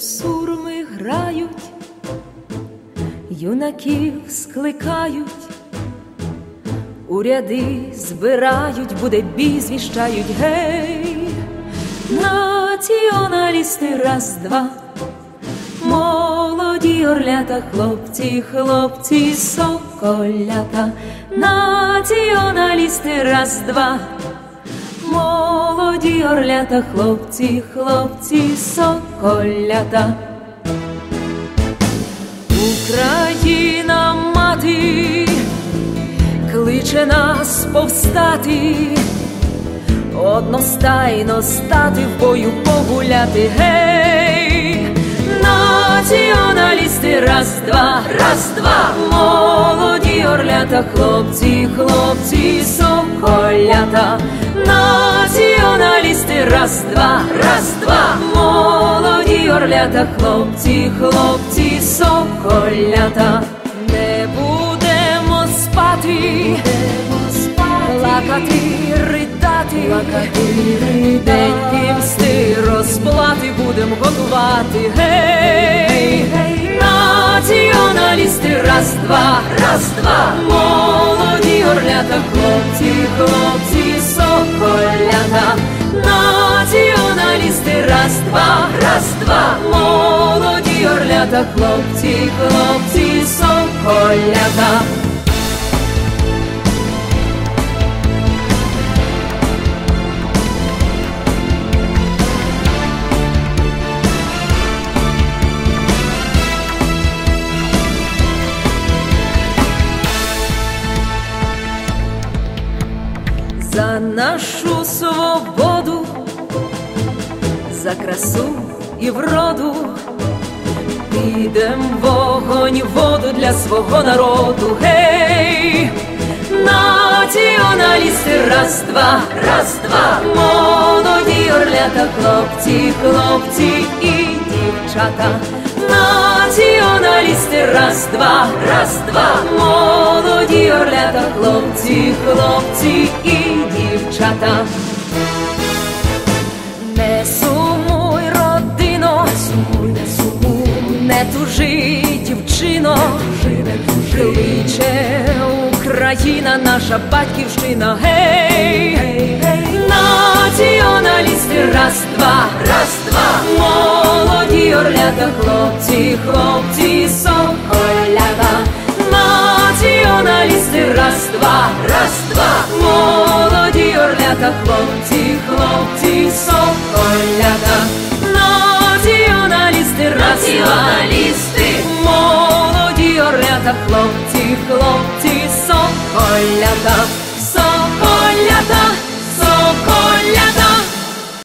сурми грають, юнаків скликають, у ряди збирають, буде бій, звіщають гей, націоналісти раз, два, молоді орлята, хлопці, хлопці, соколята, націоналісти раз, два. Молоді орлята, хлопці, хлопці, соколята. Україна мати кличе нас повстати, одностайно стати в бою погуляти. Гей, націоналісти, раз, два, раз, два, молоді орлята, хлопці, хлопці, соколята. Раз, два, раз, два, молоді орлята, хлопці, хлопці, соколята, не будемо спати, плакати, ридати, день пімсти, розплати будем готувати. Гей, націоналісти, раз, два, раз, два, раз, два, раз, два, молоді орлята, хлопці, хлопці, соколята. за нашу свободу, за красу і вроду, підем вогонь, воду для свого народу. Гей, націоналісти, раз, два, раз, два, молоді орлята, хлопці, хлопці і дівчата. Націоналісти, раз, два, раз, два, молоді орлята, хлопці, хлопці і тужи, дівчино, кличе Україна, наша батьківщина, гей, націоналісти, раз, два, раз, два, молоді орлята, хлопці, хлопці, соколята, націоналісти, раз, два, раз, два, молоді орлята, хлопці, хлопці, соколята,